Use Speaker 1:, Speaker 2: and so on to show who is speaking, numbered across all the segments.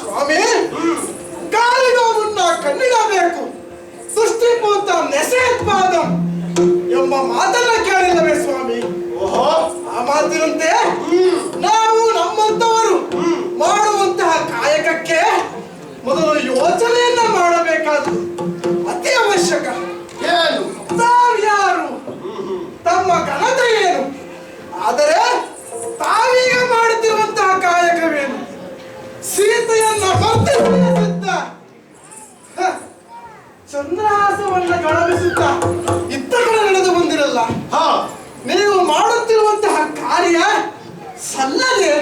Speaker 1: ಸ್ವಾಮಿ ಕಾಲಿಗೋವನ್ನ ಕಣ್ಣಿಡಬೇಕು. ಸೃಷ್ಟಿ ಪೂತ ನೆಸೆತ್ಪಾದಂ ಎಂಬ ಮಾತನ್ನ ಕೇಳಿಲ್ಲವೇ ಸ್ವಾಮಿ.
Speaker 2: ಓಹೋ.
Speaker 1: ಆ ಮಾತಿನಂತೆ ನಾವು ನಮ್ಮಂತವರು ಮಾಡುವಂತಹ ಕಾಯಕಕ್ಕೆ ಮೊದಲು ಯೋಚನೆಯನ್ನ ಮಾಡಬೇಕಾದ್ರು ಅತಿ ಅವಶ್ಯಕ.
Speaker 2: ಏನು?
Speaker 1: ತಾವ್ಯಾರು ತಮ್ಮ ಘನತೆ ಏನು? ಆದರೆ ತಾವೀಗ ಮಾಡುತ್ತಿರುವಂತಹ ಕಾಯಕವೇನು? ಸೀತೆಯನ್ನ ಮತ್ತೆ ಸಿದ್ಧ ಚಂದ್ರಹಾಸವನ್ನ ಗಳಮಿಸುತ್ತ ಇತ್ತ ಕಡೆ ನಡೆದು ಬಂದಿರಲ್ಲ.
Speaker 2: ಹಾ.
Speaker 1: ನೀವು ಮಾಡುತ್ತಿರುವಂತಹ ಕಾರ್ಯ ಸಲ್ಲದೆ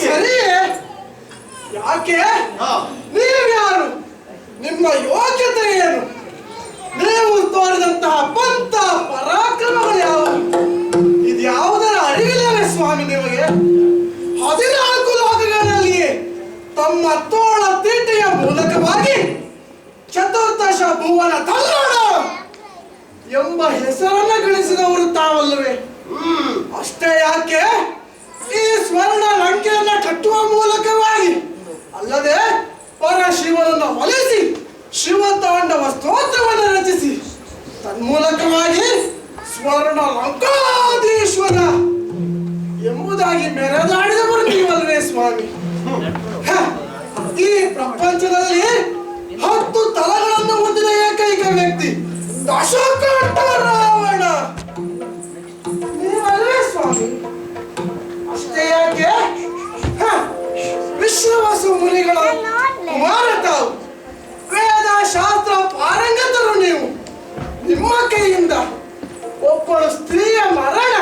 Speaker 1: ಸರಿಯೇ? ಯಾಕೆ?
Speaker 2: ಹಾ.
Speaker 1: ನೀವ್ಯಾರು? ನಿಮ್ಮ ಯೋಗ್ಯತೆ ಏನು ನೀವು ತೋರಿದಂತಹ ಪಂಥ ಪರಾಕ್ರಮಗಳು ಯಾವುವು ಇದ್ಯಾವುದರ ಅರಿವಿಲ್ಲವೇ ಸ್ವಾಮಿ ನಿಮಗೆ? ಹದಿನಾರು ತಮ್ಮ ತೋಳ ತೀಟೆಯ ಮೂಲಕವಾಗಿ ಚತುರ್ದಶ ಭುವನ ತಲ್ಲೋಣ ಎಂಬ ಹೆಸರನ್ನ ಗಳಿಸಿದವರು ತಾವಲ್ಲವೇ? ಅಷ್ಟೇ ಯಾಕೆ? ಈ ಸ್ವರ್ಣ ಲಂಕೆಯನ್ನ ಕಟ್ಟುವ ಮೂಲಕವಾಗಿ. ಅಲ್ಲದೆ ಪರ ಶಿವನನ್ನು ಒಲಿಸಿ ಶಿವತಾಂಡವ ಸ್ತೋತ್ರವನ್ನು ರಚಿಸಿ. ತನ್ಮೂಲಕವಾಗಿ ಸ್ವರ್ಣ ಲಂಕಾದೀಶ್ವರ ಎಂಬುದಾಗಿ ಮೆರೆದಾಡಿದವರು ನೀವಲ್ವೇ ಸ್ವಾಮಿ? ಅಶೋಕ ರಾವಣ ನೀವಲ್ವೇ ಸ್ವಾಮಿ ಅಷ್ಟೇ ಯಾಕೆ? ವಿಶ್ವವಾಸು ಮುನಿಗಳ ತಾವು ವೇದ ಶಾಸ್ತ್ರ ಪಾರಂಗತರು ನೀವು. ನಿಮ್ಮ ಕೈಯಿಂದ ಒಬ್ಬಳು ಸ್ತ್ರೀಯ ಮರಣ.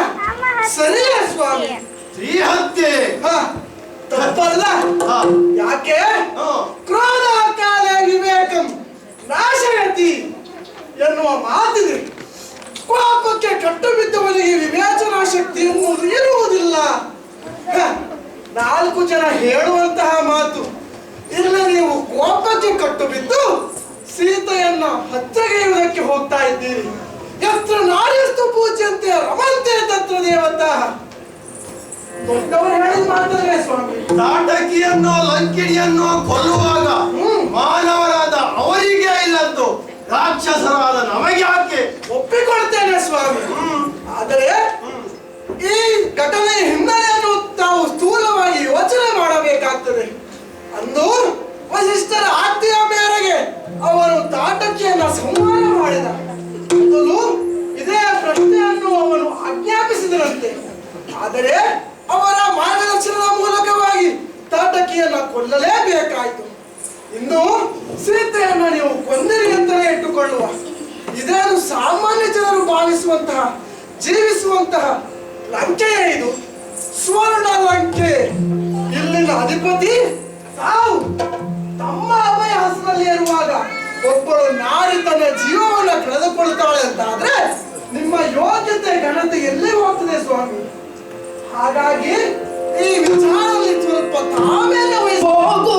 Speaker 1: ಸರಿಯೇ ಸ್ವಾಮಿ.
Speaker 2: ಸ್ತ್ರೀ ಹತ್ಯೆ
Speaker 1: ಹ, ತಪ್ಪಲ್ಲ? ಯಾಕೆ?
Speaker 2: ಹಾ.
Speaker 1: ಕ್ರೋಧ ಕಾಲ ವಿವೇಕಂ ನಾಶಯತಿ. ಎನ್ನುವ ಮಾತಿದೆ ಪಾಪಕ್ಕೆ ಕಟ್ಟು ಬಿದ್ದವನಿಗೆ ವಿವೇಚನಾ ಶಕ್ತಿ ಎನ್ನುವುದು ಇರುವುದಿಲ್ಲ. ನಾಲ್ಕು ಜನ ಹೇಳುವಂತಹ ಮಾತು. ಇಲ್ಲ ನೀವು ಕೋಪಕ್ಕೆ ಕಟ್ಟು ಬಿದ್ದು ಸೀತೆಯನ್ನ ಹತ್ಯೆಗೆಯುವುದಕ್ಕೆ ಹೋಗ್ತಾ ಇದ್ದೀರಿ. ಎತ್ರ ನಾರ್ಯಸ್ತು ಪೂಜ್ಯಂತೆ ರಮಂತೆ ತತ್ರ ದೇವತ ದೊಡ್ಡವರು ಹೇಳಿದ ಮಾತಲ್ಲೇ ಸ್ವಾಮಿ.
Speaker 2: ನಾಟಕಿಯನ್ನು ಲಂಕಿಣಿಯನ್ನು ಕೊಲ್ಲುವಾಗ
Speaker 1: ಹ್ಮ್.
Speaker 2: ರಾಕ್ಷಸರಾದ ನಮಗೆ ಯಾಕೆ
Speaker 1: ಒಪ್ಪಿಕೊಳ್ತೇನೆ ಸ್ವಾಮಿ. ಆದರೆ ಈ ಘಟನೆಯ ಹಿನ್ನೆಲೆಯನ್ನು ತಾವು ಸ್ಥೂಲವಾಗಿ ಯೋಚನೆ ಮಾಡಬೇಕಾಗ್ತದೆ. ಅಂದು ವಸಿಷ್ಠರ ಆಜ್ಞೆಯ ಮೇರೆಗೆ ಅವನು ತಾಟಕಿಯನ್ನ ಸಂಹಾರ ಮಾಡಿದ. ಮೊದಲು ಇದೇ ಪ್ರಶ್ನೆಯನ್ನು ಅವನು ಆಜ್ಞಾಪಿಸಿದರಂತೆ ಆದರೆ ಅವರ ಮಾರ್ಗದರ್ಶನದ ಮೂಲಕವಾಗಿ ತಾಟಕಿಯನ್ನ ಕೊಲ್ಲಲೇಬೇಕಾಯಿತು. ಇನ್ನು ಸೀತೆಯನ್ನ ನೀವು ಕೊಂದರಿ ಅಂತಲೇ ಇಟ್ಟುಕೊಳ್ಳುವ. ಇದೇನು ಸಾಮಾನ್ಯ ಜನರು ಭಾವಿಸುವಂತಹ, ಜೀವಿಸುವಂತಹ ಲಂಕೆಯೇ ಇದು. ಸುವರ್ಣ ಲಂಕೆ ಇಲ್ಲಿನ ಅಧಿಪತಿ ತಾವು ತಮ್ಮ ಅಭಯ ಹಸನಲ್ಲಿ ಇರುವಾಗ ಒಬ್ಬಳು ನಾರಿ ತನ್ನ ಜೀವವನ್ನ ಕಳೆದುಕೊಳ್ತಾಳೆ ಅಂತ ಆದ್ರೆ ನಿಮ್ಮ ಯೋಗ್ಯತೆ, ಘನತೆ ಎಲ್ಲಿ ಹೋಗ್ತದೆ ಸ್ವಾಮಿ? ಹಾಗಾಗಿ ಈ ವಿಚಾರದಲ್ಲಿ ಸ್ವಲ್ಪ ತಾಮೇಲೆ
Speaker 3: ಹೋಗು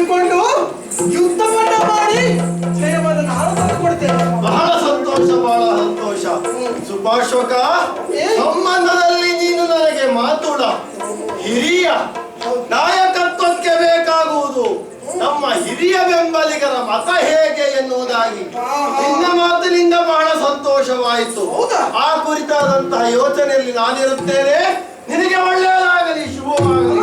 Speaker 1: ಅವರನ್ನ ಯುದ್ಧ ಮಾಡಿ
Speaker 2: ಬಹಳ ಸಂತೋಷ ಬಹಳ ಸಂತೋಷ. ಸುಭಾಶೋಕ ಸಂಬಂಧದಲ್ಲಿ ನೀನು ನನಗೆ ಮಾತುಡ ಹಿರಿಯ ನಾಯಕತ್ವಕ್ಕೆ ಬೇಕಾಗುವುದು. ನಮ್ಮ ಹಿರಿಯ ಬೆಂಬಲಿಗರ ಮತ ಹೇಗೆ ಎನ್ನುವುದಾಗಿ. ನಿನ್ನ ಮಾತಿನಿಂದ ಬಹಳ ಸಂತೋಷವಾಯಿತು? ಆ ಕುರಿತಾದಂತಹ ಯೋಚನೆಯಲ್ಲಿ ನಾನಿರುತ್ತೇನೆ. ನಿನಗೆ ಒಳ್ಳೆಯದಾಗಲಿ ಶುಭವಾಗಲಿ.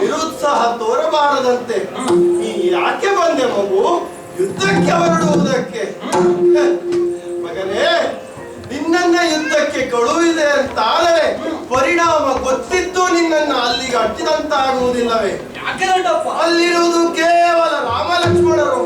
Speaker 2: ನಿರುತ್ಸಾಹ ತೋರಬಾರದಂತೆ. ನೀ ಯಾಕೆ ಬಂದೆ ಮಗು? ಯುದ್ಧಕ್ಕೆ ಹೊರಡುವುದಕ್ಕೆ. ಮಗನೇ ನಿನ್ನನ್ನ ಯುದ್ಧಕ್ಕೆ ಕಳುಹಿದೆ ಅಂತಾದರೆ ಪರಿಣಾಮ ಗೊತ್ತಿದ್ದು ನಿನ್ನನ್ನ ಅಲ್ಲಿಗೆ ಅಟ್ಟಿದಂತಾಗುವುದಿಲ್ಲವೇ ಅಲ್ಲಿರುವುದು ಕೇವಲ ರಾಮ ಲಕ್ಷ್ಮಣರು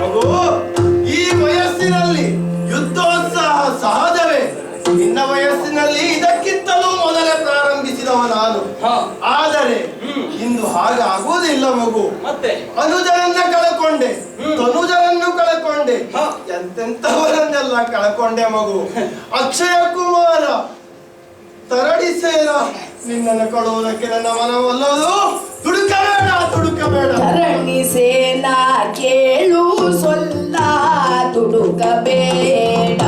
Speaker 2: ಮಗು
Speaker 1: ಈ
Speaker 2: ವಯಸ್ಸಿನಲ್ಲಿ ಯುದ್ಧೋತ್ಸಾಹ ಸಹಜವೇ. ನಿನ್ನ ವಯಸ್ಸಿನಲ್ಲಿ ಇದಕ್ಕಿಂತಲೂ ಮೊದಲೇ ಪ್ರಾರಂಭಿಸಿದವ ನಾನು. ಆದರೆ. ಇಂದು ಹಾಗಾಗುವುದಿಲ್ಲ ಮಗು.
Speaker 1: ಮತ್ತೆ?
Speaker 2: ಅನುಜನನ್ನ ಕಳ್ಕೊಂಡೆ. ತನುಜನನ್ನು ಕಳ್ಕೊಂಡೆ. ಎಂತೆಂತವರನ್ನೆಲ್ಲ ಕಳಕೊಂಡೆ ಮಗು. ಅಕ್ಷಯ ಕುಮಾರ ತರಡಿ ಸೇರ ನಿನ್ನನ್ನು ಕೊಡುವುದಕ್ಕೆ ನನ್ನ ಮನವಲ್ಲದು ತುಡುಕಬೇಡ ತುಡುಕಬೇಡ.
Speaker 3: ಧರಣಿ ಸೇನಾ ಕೇಳು ಸೊಲ್ಲ ತುಡುಕಬೇಡ.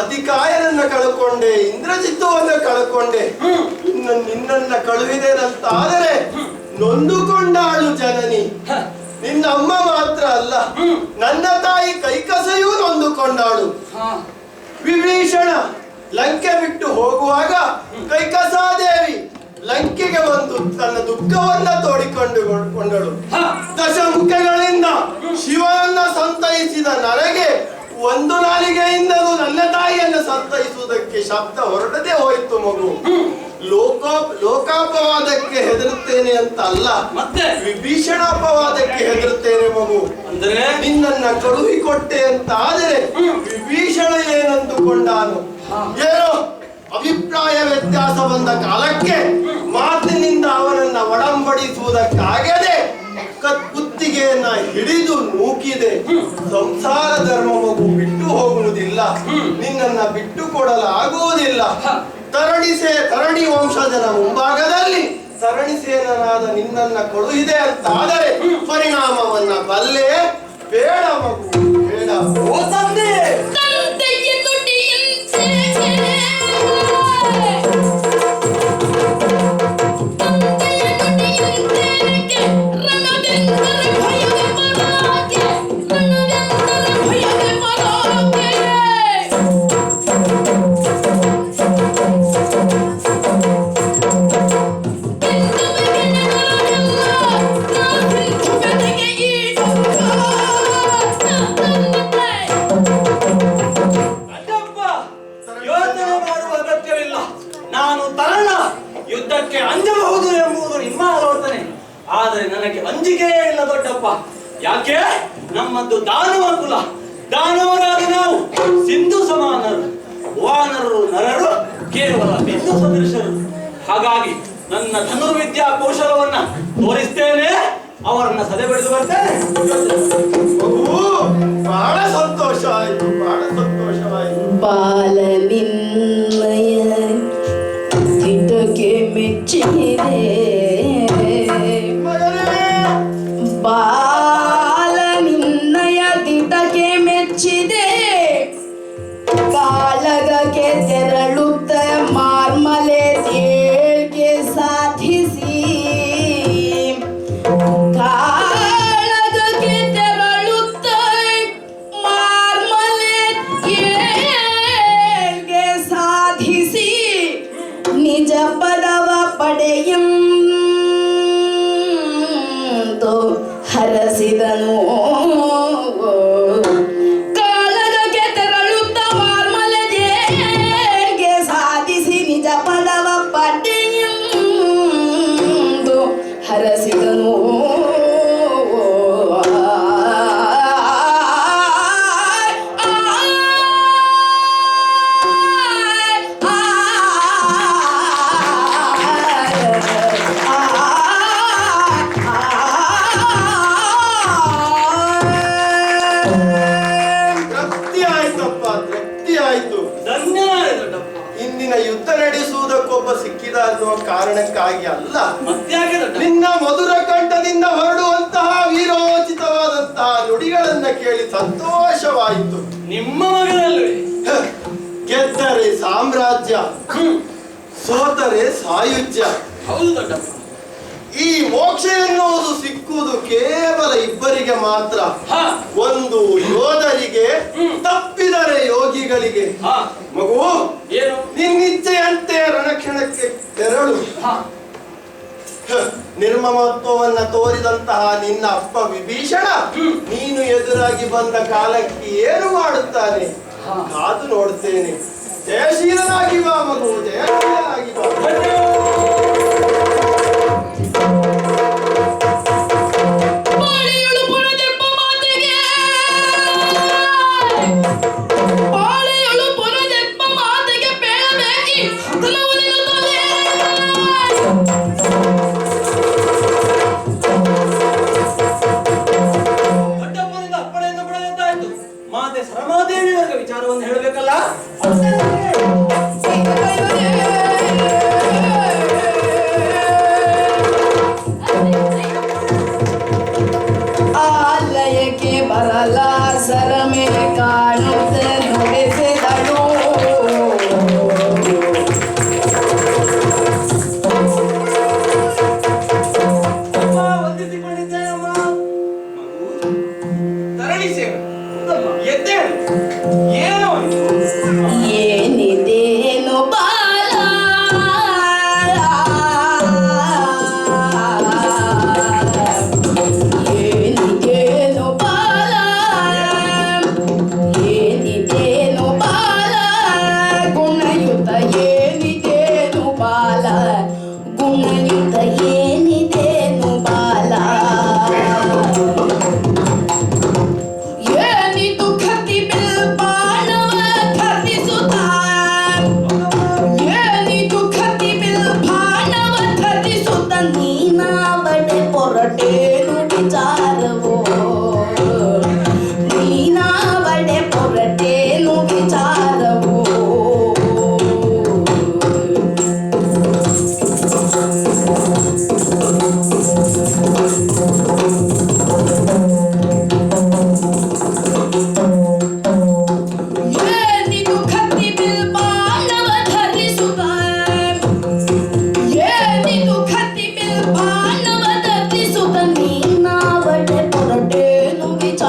Speaker 2: ಅಧಿಕಾಯನನ್ನ ಕಳ್ಕೊಂಡೆ ಇಂದ್ರಜಿತ್ತುವನ್ನ ಕಳ್ಕೊಂಡೆ. ಇನ್ನು ನಿನ್ನನ್ನ ಕಳುಹಿದೇನಂತಾದರೆ ನೊಂದುಕೊಂಡಾಳು ಜನನಿ. ನಿನ್ನ ಅಮ್ಮ ಮಾತ್ರ ಅಲ್ಲ. ನನ್ನ ತಾಯಿ ಕೈಕಸೆಯೂ ನೊಂದುಕೊಂಡಾಳು. ವಿಭೀಷಣ ಲಂಕೆ ಬಿಟ್ಟು ಹೋಗುವಾಗ ಕೈಕಸಾದೇವಿ ಲಂಕೆಗೆ ಬಂದು ತನ್ನ ದುಃಖವನ್ನ ತೋಡಿಕೊಂಡು ಕೊಂಡಳು. ದಶಮುಖಗಳಿಂದ ಶಿವನನ್ನ ಸಂತೈಸಿದ ನನಗೆ ಒಂದು ನಾಲಿಗೆಯಿಂದಲೂ ನನ್ನ ತಾಯಿಯನ್ನು ಸಂತೈಸುವುದಕ್ಕೆ ಶಬ್ದ ಹೊರಡದೆ ಹೋಯಿತು ಮಗು. ಲೋಕ ಲೋಕಾಪವಾದಕ್ಕೆ ಹೆದರುತ್ತೇನೆ ಅಂತ ಅಲ್ಲ
Speaker 1: ಮತ್ತೆ?
Speaker 2: ವಿಭೀಷಣಾಪವಾದಕ್ಕೆ ಹೆದರುತ್ತೇನೆ ಮಗು.
Speaker 1: ಅಂದ್ರೆ?
Speaker 2: ನಿನ್ನನ್ನ ಕಳುಹಿಕೊಟ್ಟೆ ಅಂತ ಆದರೆ ವಿಭೀಷಣ ಏನಂದುಕೊಂಡಾನು? ಏನು ಅಭಿಪ್ರಾಯ ವ್ಯತ್ಯಾಸ ಬಂದ ಕಾಲಕ್ಕೆ ಮಾತಿನಿಂದ ಅವನನ್ನ ಒಡಂಬಡಿಸುವುದಕ್ಕಾಗದೆ ಕುತ್ತಿಗೆಯನ್ನ ಹಿಡಿದು ನೂಕಿದೆ. ಸಂಸಾರ ಧರ್ಮ ಮಗು ಬಿಟ್ಟು ಹೋಗುವುದಿಲ್ಲ. ನಿನ್ನನ್ನ ಬಿಟ್ಟು ಕೊಡಲಾಗುವುದಿಲ್ಲ. ತರಣಿಸೇ ತರಣಿ ವಂಶಜನ ಮುಂಭಾಗದಲ್ಲಿ ತರಣಿಸೇನನಾದ ನಿನ್ನನ್ನ ಅಂತ ಆದರೆ ಪರಿಣಾಮವನ್ನ ಬಲ್ಲೆ ಬೇಡ ಮಗು, ಬೇಡ
Speaker 1: ಓ ತಂದೆ ಕೇವಲ ಬಿಂದು ಸದೃಶರು ಹಾಗಾಗಿ ನನ್ನ ಧನುರ್ವಿದ್ಯಾ ಕೌಶಲವನ್ನ ತೋರಿಸ್ತೇನೆ. ಅವರನ್ನ ಸದೆ ಬೆಳೆದು ಬರ್ತೇನೆ
Speaker 2: ಬಹಳ ಸಂತೋಷ ಆಯ್ತು ಬಹಳ ಸಂತೋಷವಾಯಿತು
Speaker 3: ಬಾಲನಿನ್ನಯ
Speaker 2: ಆಯ್ತಪ್ಪ ತೃಪ್ತಿ ಆಯ್ತು.
Speaker 1: ದೊಡ್ಡಪ್ಪ.
Speaker 2: ಇಂದಿನ ಯುದ್ಧ ನಡೆಸುವುದಕ್ಕೊಬ್ಬ ಸಿಕ್ಕಿದ ಅನ್ನುವ ಕಾರಣಕ್ಕಾಗಿ ಅಲ್ಲ. ನಿನ್ನ ಮಧುರ ಕಂಠದಿಂದ ಹೊರಡುವಂತಹ ವೀರೋಚಿತವಾದಂತಹ ನುಡಿಗಳನ್ನ ಕೇಳಿ ಸಂತೋಷವಾಯಿತು.
Speaker 1: ನಿಮ್ಮ
Speaker 2: ಮಗನಲ್ಲಿ ಗೆದ್ದರೆ ಸಾಮ್ರಾಜ್ಯ ಸೋತರೆ ಸಾಯುಜ್ಯ.
Speaker 1: ಹೌದು ದೊಡ್ಡಪ್ಪ.
Speaker 2: ಈ ಮೋಕ್ಷ ಎನ್ನುವುದು ಸಿಕ್ಕುವುದು ಕೇವಲ ಇಬ್ಬರಿಗೆ ಮಾತ್ರ. ಒಂದು ಯೋಧರಿಗೆ ತಪ್ಪಿದರೆ ಯೋಗಿಗಳಿಗೆ. ಮಗು
Speaker 1: ಏನು?
Speaker 2: ನಿನ್ನಿಚ್ಛೆಯಂತೆ ರಣಕ್ಷಣಕ್ಕೆ ತೆರಳು. ನಿರ್ಮಮತ್ವವನ್ನ ತೋರಿದಂತಹ ನಿನ್ನ ಅಪ್ಪ ವಿಭೀಷಣ ನೀನು ಎದುರಾಗಿ ಬಂದ ಕಾಲಕ್ಕೆ ಏನು ಮಾಡುತ್ತಾನೆ.
Speaker 3: ಕಾದು ನೋಡ್ತೇನೆ ಜಯಶೀಲನಾಗಿ ಬಾ ಮಗು ಜಯಶೀಲನಾಗಿ ಬಾ.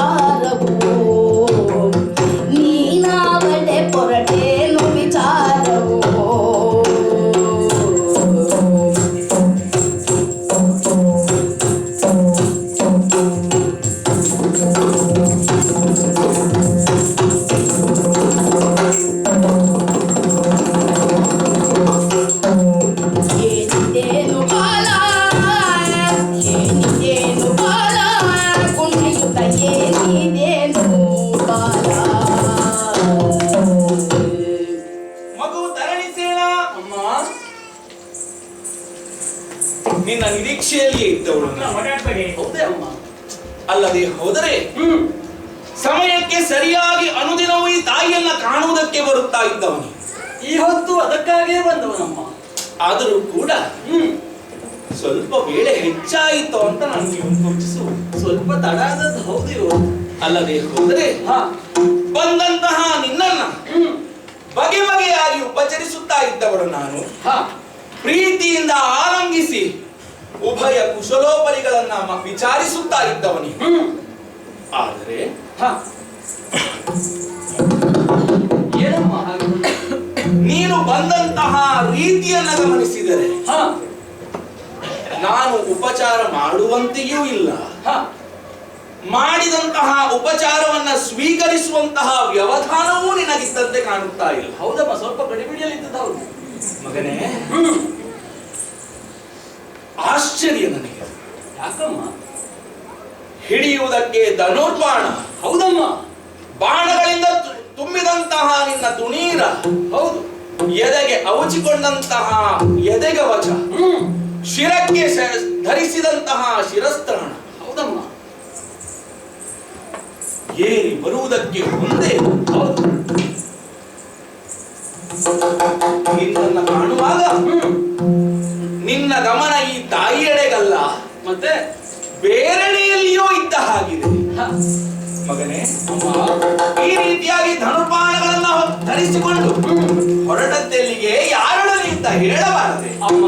Speaker 4: Oh. ಹೋದರೆ ಸಮಯಕ್ಕೆ ಸರಿಯಾಗಿ ಅನುದಿನವೂ ಈ ತಾಯಿಯನ್ನ ಕಾಣುವುದಕ್ಕೆ ಬರುತ್ತಾ ಇದ್ದವನು.
Speaker 5: ಈ ಹೊತ್ತು ಅದಕ್ಕಾಗೇ ಬಂದವನಮ್ಮ
Speaker 4: ಆದರೂ ಕೂಡ
Speaker 5: ಹ್ಮ್
Speaker 4: ಸ್ವಲ್ಪ ವೇಳೆ ಹೆಚ್ಚಾಯಿತು ಅಂತ ನನಗೆ ಯೋಚಿಸು
Speaker 5: ಸ್ವಲ್ಪ ತಡ ಆದದ್ದು ಹೌದು.
Speaker 4: ಅಲ್ಲದೆ ಹೋದರೆ
Speaker 5: ಹಾ.
Speaker 4: ಬಂದಂತಹ ನಿನ್ನನ್ನ ಬಗೆ ಬಗೆಯಾಗಿ ಉಪಚರಿಸುತ್ತಾ ಇದ್ದವಳು ನಾನು.
Speaker 5: ಹಾ.
Speaker 4: ಪ್ರೀತಿಯಿಂದ ಆರಂಭಿಸಿ ಉಭಯ ಕುಶಲೋಪರಿಗಳನ್ನ ವಿಚಾರಿಸುತ್ತಾ ಇದ್ದವನಿ.
Speaker 5: ಹ್ಮ್.
Speaker 4: ಆದರೆ ನೀನು ಬಂದಂತಹ ರೀತಿಯನ್ನ ಗಮನಿಸಿದರೆ
Speaker 5: ಹಾ.
Speaker 4: ನಾನು ಉಪಚಾರ ಮಾಡುವಂತೆಯೂ ಇಲ್ಲ.
Speaker 5: ಹಾ.
Speaker 4: ಮಾಡಿದಂತಹ ಉಪಚಾರವನ್ನ ಸ್ವೀಕರಿಸುವಂತಹ ವ್ಯವಧಾನವೂ ನಿನಗಿದ್ದಂತೆ ಕಾಣುತ್ತಾ ಇಲ್ಲ.
Speaker 5: ಹೌದಮ್ಮ ಸ್ವಲ್ಪ ಗಡಿಬಿಡಿಯಲ್ಲಿ ಇದ್ದದ್ದು ಹೌದು.
Speaker 4: ಮಗನೇ ಆಶ್ಚರ್ಯ ನನಗೆ.
Speaker 5: ಯಾಕಮ್ಮ?
Speaker 4: ಹಿಡಿಯುವುದಕ್ಕೆ ಧನುರ್ಬಾಣ.
Speaker 5: ಹೌದಮ್ಮ.
Speaker 4: ಬಾಣಗಳಿಂದ ತುಂಬಿದಂತಹ ನಿನ್ನ ತುಣೀರ.
Speaker 5: ಹೌದು.
Speaker 4: ಎದೆಗೆ ಅವಚಿಕೊಂಡಂತಹ ಎದೆಗವಚ
Speaker 5: ಹ್ಮ್.
Speaker 4: ಶಿರಕ್ಕೆ ಧರಿಸಿದಂತಹ ಶಿರಸ್ತ್ರಾಣ.
Speaker 5: ಹೌದಮ್ಮ.
Speaker 4: ಏರಿ ಬರುವುದಕ್ಕೆ ಮುಂದೆ.
Speaker 5: ಹೌದು.
Speaker 4: ನಿನ್ನ ಕಾಣುವಾಗ ನಿನ್ನ ಗಮನ ಈ ತಾಯಿಯೆಡೆಗಲ್ಲ.
Speaker 5: ಮತ್ತೆ
Speaker 4: ಬೇರೆಡೆಯಲ್ಲಿಯೋ
Speaker 5: ಹಾ
Speaker 4: ಮಗನೇ
Speaker 5: ಅಮ್ಮ
Speaker 4: ಈ ರೀತಿಯಾಗಿ ಧನುರ್ಬಾಣಗಳನ್ನ ಹೊ- ಧರಿಸಿಕೊಂಡು ಹೊರಟದ್ದೆಲ್ಲಿಗೆ ಯಾರೊಡನೆ ಅಂತ ಹೇಳಬಾರದೆ.
Speaker 5: ಅಮ್ಮ.